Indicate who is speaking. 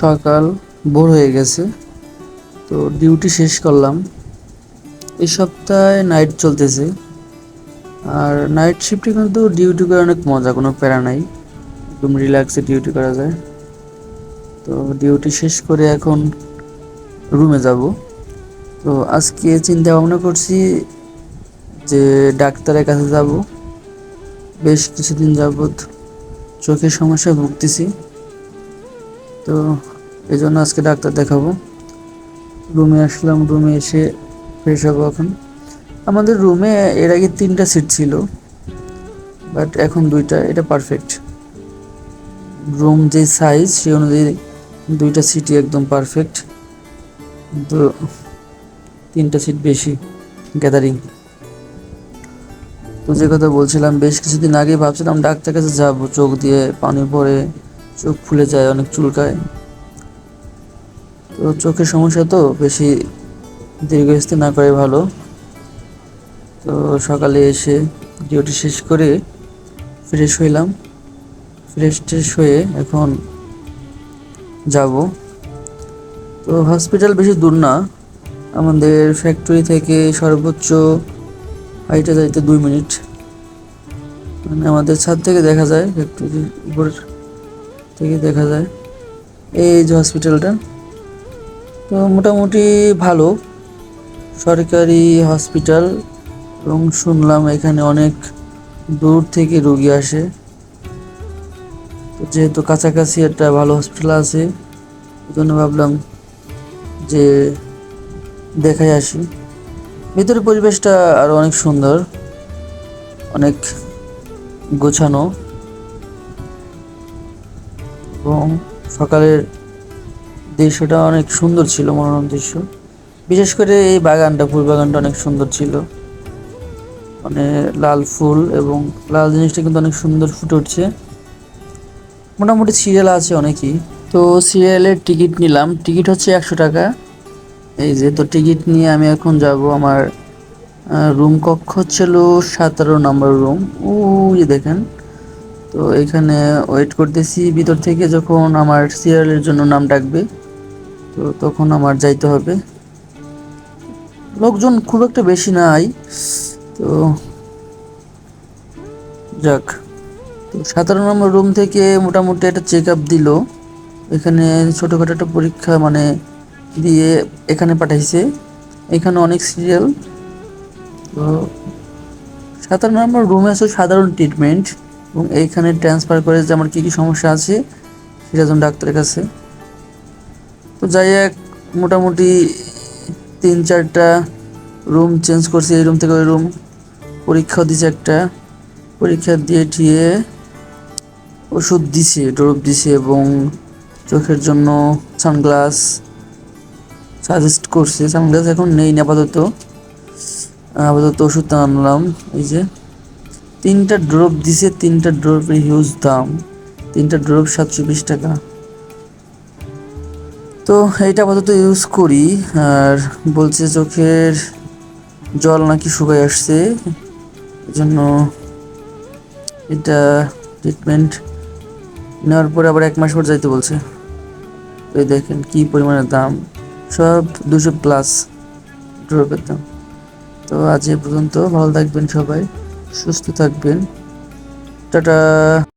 Speaker 1: সকাল ভোর হয়ে গেছে, তো ডিউটি শেষ করলাম। এই সপ্তাহে নাইট চলতেছে, আর নাইট শিফটে কিন্তু ডিউটি করে অনেক মজা, কোনো প্যারা নাই। একদম রিল্যাক্সে ডিউটি করা যায়। তো ডিউটি শেষ করে এখন রুমে যাব। তো আজকে চিন্তা ভাবনা করছি যে ডাক্তারের কাছে যাব। বেশ কিছুদিন যাবৎ চোখের সমস্যায় ভুগতেছি। তো এই জন্য আজকে ডাক্তার দেখাবো। রুমে আসলাম, রুমে এসে ফ্রেশ হব এখন। আমাদের রুমে এর আগে তিনটা সিট ছিল বাট এখন দুইটা, এটা পারফেক্ট রুম যে সাইজ সেই অনুযায়ী দুইটা সিটই একদম পারফেক্ট কিন্তু তিনটা সিট বেশি গ্যাদারিং তো যে কথা বলছিলাম, বেশ কিছুদিন আগে ভাবছিলাম ডাক্তার কাছে যাব, চোখ দিয়ে পানি পড়ে। চোখ ফুলে যায়, অনেক চুলকায়। তো চোখের সমস্যা তো, বেশি দীর্ঘস্থায়ী না করে ভালো। তো সকালে এসে ডিউটি শেষ করে ফ্রেশ হইলাম। ফ্রেশ ট্রেশ হয়ে এখন যাব। তো হসপিটাল বেশি দূর না। আমাদের ফ্যাক্টরি থেকে সর্বোচ্চ হাইটে যাইতে দুই মিনিট। মানে আমাদের ছাদ থেকে দেখা যায় ফ্যাক্টরির উপর। থেকে দেখা যায়। এই যে হসপিটালটা তো মোটামুটি ভালো। সরকারি হসপিটাল এবং শুনলাম এখানে অনেক দূর থেকে রোগী আসে। যেহেতু কাছাকাছি একটা ভালো হসপিটাল আছে জন্য ভাবলাম যে দেখাই আসি। ভিতরের পরিবেশটা আরও অনেক সুন্দর, অনেক গোছানো। এবং সকালের দৃশ্যটা অনেক সুন্দর ছিল, মনোরম দৃশ্য। বিশেষ করে এই বাগানটা, ফুল বাগানটা অনেক সুন্দর ছিল। মানে লাল ফুল এবং লাল জিনিসটা কিন্তু অনেক সুন্দর ফুটে উঠছে। মোটামুটি সিরিয়াল আছে অনেকই। তো সিরিয়ালের টিকিট নিলাম। টিকিট হচ্ছে একশো টাকা। এই যে, তো টিকিট নিয়ে আমি এখন যাব আমার রুম কক্ষ ছিল সতেরো নম্বর রুম ওই দেখেন। তো এখানে ওয়েট করতেছি। ভিতর থেকে যখন আমার সিরিয়ালের জন্য নাম ডাকবে, তো তখন আমার যাইতে হবে। লোকজন খুব একটা বেশি নাই, তো যাক। তো সতেরো নম্বর রুম থেকে মোটামুটি একটা চেক আপ দিল। এখানে ছোটোখাটো একটা পরীক্ষা মানে দিয়ে এখানে পাঠাইছে। এখানে অনেক সিরিয়াল তো সাতান্ন নম্বর রুমে আছে সাধারণ ট্রিটমেন্ট এবং এইখানে ট্রান্সফার করে যে আমার কী কী সমস্যা আছে, সেটা জন্য ডাক্তারের কাছে। তো যাই এক মোটামুটি তিন চারটা রুম চেঞ্জ করছি। এই রুম থেকে ওই রুম পরীক্ষাও দিছে একটা। পরীক্ষা দিয়ে ঠিয়ে ওষুধ দিছে ড্রপ দিছে এবং চোখের জন্য সানগ্লাস সাজেস্ট করছে। সানগ্লাস এখন নেই না আপাতত। আপাতত ওষুধ আনলাম, এই যে। তিনটা ড্রপ দিছে, তিনটা ড্রপের হিউজ দাম, তিনটা ড্রপ সাতশো বিশ টাকা। তো এইটা আপাতত ইউজ করি, আর বলছে চোখের জল নাকি শুকায় আসছে জন্য এটা ট্রিটমেন্ট নেওয়ার পরে আবার এক মাস পর যাইতে বলছে। এই দেখেন কি পরিমাণে দাম, সব দুশো প্লাস ড্রপের দাম। তো আজ এ পর্যন্ত, ভালো থাকবেন সবাই। সুস্থ থাকবেন। টাটা।